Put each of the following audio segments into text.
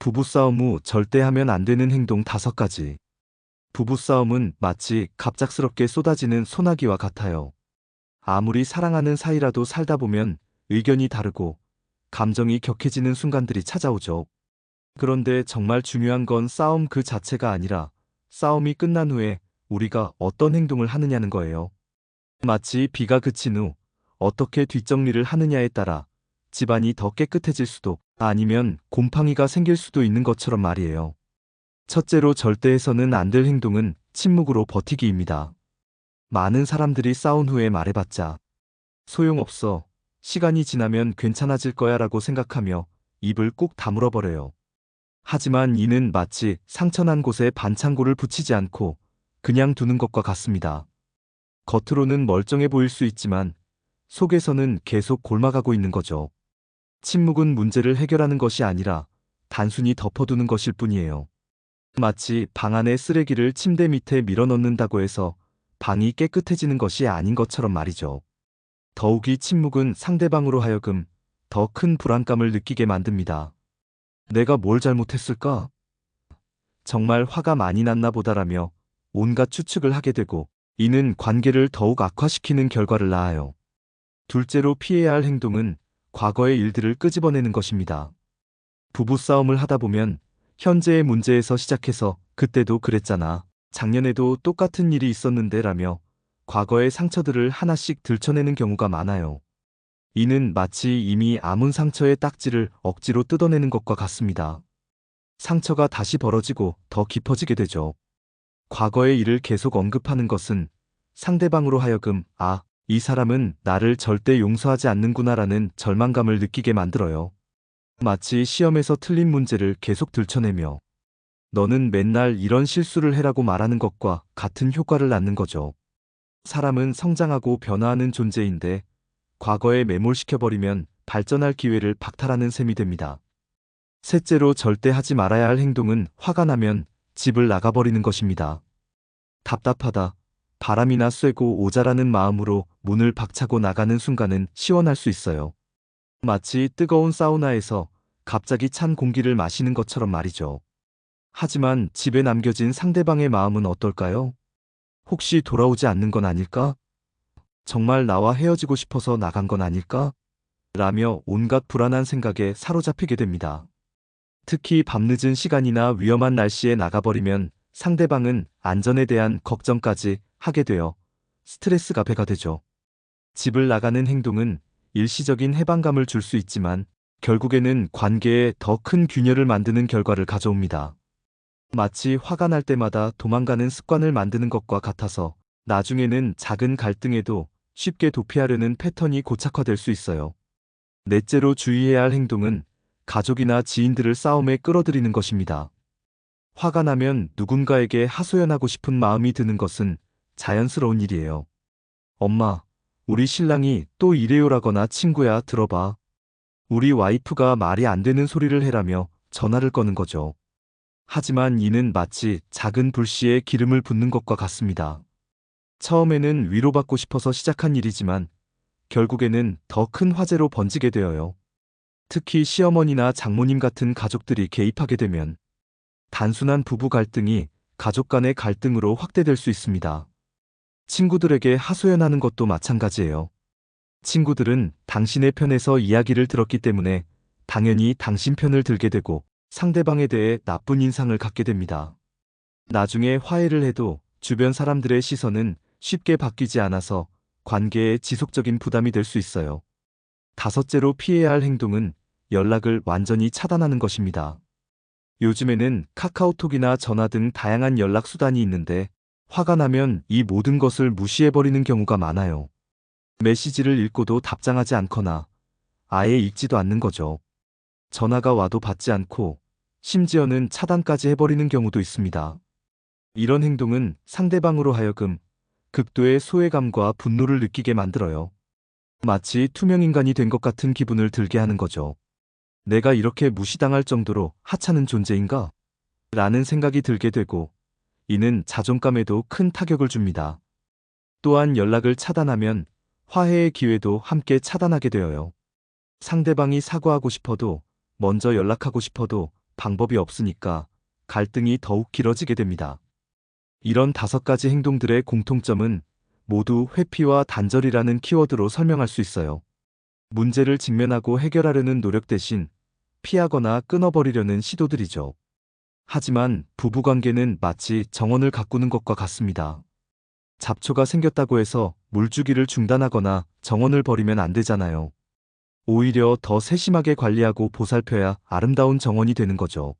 부부싸움 후 절대 하면 안 되는 행동 다섯 가지. 부부싸움은 마치 갑작스럽게 쏟아지는 소나기와 같아요. 아무리 사랑하는 사이라도 살다 보면 의견이 다르고 감정이 격해지는 순간들이 찾아오죠. 그런데 정말 중요한 건 싸움 그 자체가 아니라 싸움이 끝난 후에 우리가 어떤 행동을 하느냐는 거예요. 마치 비가 그친 후 어떻게 뒷정리를 하느냐에 따라 집안이 더 깨끗해질 수도 아니면 곰팡이가 생길 수도 있는 것처럼 말이에요. 첫째로 절대 해서는 안 될 행동은 침묵으로 버티기입니다. 많은 사람들이 싸운 후에 말해봤자 소용없어. 시간이 지나면 괜찮아질 거야 라고 생각하며 입을 꾹 다물어 버려요. 하지만 이는 마치 상처난 곳에 반창고를 붙이지 않고 그냥 두는 것과 같습니다. 겉으로는 멀쩡해 보일 수 있지만 속에서는 계속 골마가고 있는 거죠. 침묵은 문제를 해결하는 것이 아니라 단순히 덮어두는 것일 뿐이에요. 마치 방 안에 쓰레기를 침대 밑에 밀어넣는다고 해서 방이 깨끗해지는 것이 아닌 것처럼 말이죠. 더욱이 침묵은 상대방으로 하여금 더 큰 불안감을 느끼게 만듭니다. 내가 뭘 잘못했을까? 정말 화가 많이 났나 보다라며 온갖 추측을 하게 되고 이는 관계를 더욱 악화시키는 결과를 낳아요. 둘째로 피해야 할 행동은 과거의 일들을 끄집어내는 것입니다. 부부싸움을 하다 보면 현재의 문제에서 시작해서 그때도 그랬잖아. 작년에도 똑같은 일이 있었는데 라며 과거의 상처들을 하나씩 들춰내는 경우가 많아요. 이는 마치 이미 아문 상처의 딱지를 억지로 뜯어내는 것과 같습니다. 상처가 다시 벌어지고 더 깊어지게 되죠. 과거의 일을 계속 언급하는 것은 상대방으로 하여금 아, 이 사람은 나를 절대 용서하지 않는구나라는 절망감을 느끼게 만들어요. 마치 시험에서 틀린 문제를 계속 들춰내며 너는 맨날 이런 실수를 해라고 말하는 것과 같은 효과를 낳는 거죠. 사람은 성장하고 변화하는 존재인데 과거에 매몰시켜버리면 발전할 기회를 박탈하는 셈이 됩니다. 셋째로 절대 하지 말아야 할 행동은 화가 나면 집을 나가버리는 것입니다. 답답하다. 바람이나 쐬고 오자라는 마음으로 문을 박차고 나가는 순간은 시원할 수 있어요. 마치 뜨거운 사우나에서 갑자기 찬 공기를 마시는 것처럼 말이죠. 하지만 집에 남겨진 상대방의 마음은 어떨까요? 혹시 돌아오지 않는 건 아닐까? 정말 나와 헤어지고 싶어서 나간 건 아닐까? 라며 온갖 불안한 생각에 사로잡히게 됩니다. 특히 밤늦은 시간이나 위험한 날씨에 나가버리면 상대방은 안전에 대한 걱정까지 하게 되어 스트레스가 배가 되죠. 집을 나가는 행동은 일시적인 해방감을 줄 수 있지만 결국에는 관계에 더 큰 균열을 만드는 결과를 가져옵니다. 마치 화가 날 때마다 도망가는 습관을 만드는 것과 같아서 나중에는 작은 갈등에도 쉽게 도피하려는 패턴이 고착화될 수 있어요. 넷째로 주의해야 할 행동은 가족이나 지인들을 싸움에 끌어들이는 것입니다. 화가 나면 누군가에게 하소연하고 싶은 마음이 드는 것은 자연스러운 일이에요. 엄마, 우리 신랑이 또 이래요라거나 친구야 들어봐. 우리 와이프가 말이 안 되는 소리를 해라며 전화를 거는 거죠. 하지만 이는 마치 작은 불씨에 기름을 붓는 것과 같습니다. 처음에는 위로받고 싶어서 시작한 일이지만 결국에는 더 큰 화재로 번지게 되어요. 특히 시어머니나 장모님 같은 가족들이 개입하게 되면 단순한 부부 갈등이 가족 간의 갈등으로 확대될 수 있습니다. 친구들에게 하소연하는 것도 마찬가지예요. 친구들은 당신의 편에서 이야기를 들었기 때문에 당연히 당신 편을 들게 되고 상대방에 대해 나쁜 인상을 갖게 됩니다. 나중에 화해를 해도 주변 사람들의 시선은 쉽게 바뀌지 않아서 관계에 지속적인 부담이 될 수 있어요. 다섯째로 피해야 할 행동은 연락을 완전히 차단하는 것입니다. 요즘에는 카카오톡이나 전화 등 다양한 연락 수단이 있는데 화가 나면 이 모든 것을 무시해버리는 경우가 많아요. 메시지를 읽고도 답장하지 않거나 아예 읽지도 않는 거죠. 전화가 와도 받지 않고 심지어는 차단까지 해버리는 경우도 있습니다. 이런 행동은 상대방으로 하여금 극도의 소외감과 분노를 느끼게 만들어요. 마치 투명인간이 된 것 같은 기분을 들게 하는 거죠. 내가 이렇게 무시당할 정도로 하찮은 존재인가? 라는 생각이 들게 되고 이는 자존감에도 큰 타격을 줍니다. 또한 연락을 차단하면 화해의 기회도 함께 차단하게 되어요. 상대방이 사과하고 싶어도 먼저 연락하고 싶어도 방법이 없으니까 갈등이 더욱 길어지게 됩니다. 이런 다섯 가지 행동들의 공통점은 모두 회피와 단절이라는 키워드로 설명할 수 있어요. 문제를 직면하고 해결하려는 노력 대신 피하거나 끊어버리려는 시도들이죠. 하지만 부부관계는 마치 정원을 가꾸는 것과 같습니다. 잡초가 생겼다고 해서 물주기를 중단하거나 정원을 버리면 안 되잖아요. 오히려 더 세심하게 관리하고 보살펴야 아름다운 정원이 되는 거죠.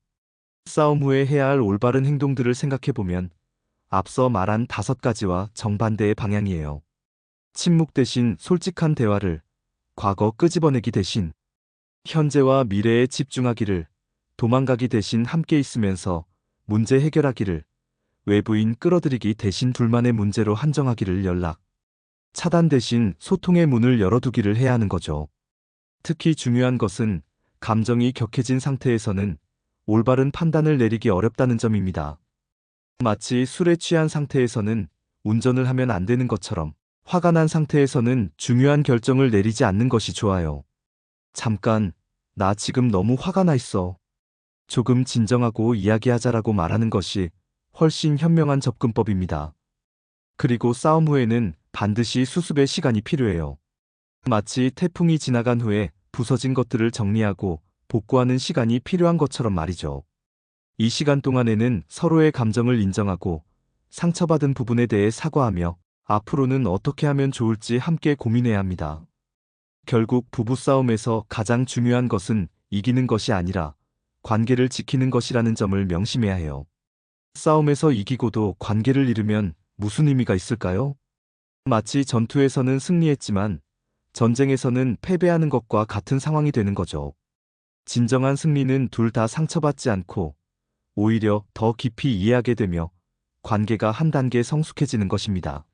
싸움 후에 해야 할 올바른 행동들을 생각해보면 앞서 말한 다섯 가지와 정반대의 방향이에요. 침묵 대신 솔직한 대화를, 과거 끄집어내기 대신 현재와 미래에 집중하기를, 도망가기 대신 함께 있으면서 문제 해결하기를, 외부인 끌어들이기 대신 둘만의 문제로 한정하기를 연락, 차단 대신 소통의 문을 열어두기를 해야 하는 거죠. 특히 중요한 것은 감정이 격해진 상태에서는 올바른 판단을 내리기 어렵다는 점입니다. 마치 술에 취한 상태에서는 운전을 하면 안 되는 것처럼 화가 난 상태에서는 중요한 결정을 내리지 않는 것이 좋아요. 잠깐, 나 지금 너무 화가 나 있어. 조금 진정하고 이야기하자라고 말하는 것이 훨씬 현명한 접근법입니다. 그리고 싸움 후에는 반드시 수습의 시간이 필요해요. 마치 태풍이 지나간 후에 부서진 것들을 정리하고 복구하는 시간이 필요한 것처럼 말이죠. 이 시간 동안에는 서로의 감정을 인정하고 상처받은 부분에 대해 사과하며 앞으로는 어떻게 하면 좋을지 함께 고민해야 합니다. 결국 부부싸움에서 가장 중요한 것은 이기는 것이 아니라 관계를 지키는 것이라는 점을 명심해야 해요. 싸움에서 이기고도 관계를 잃으면 무슨 의미가 있을까요? 마치 전투에서는 승리했지만 전쟁에서는 패배하는 것과 같은 상황이 되는 거죠. 진정한 승리는 둘 다 상처받지 않고 오히려 더 깊이 이해하게 되며 관계가 한 단계 성숙해지는 것입니다.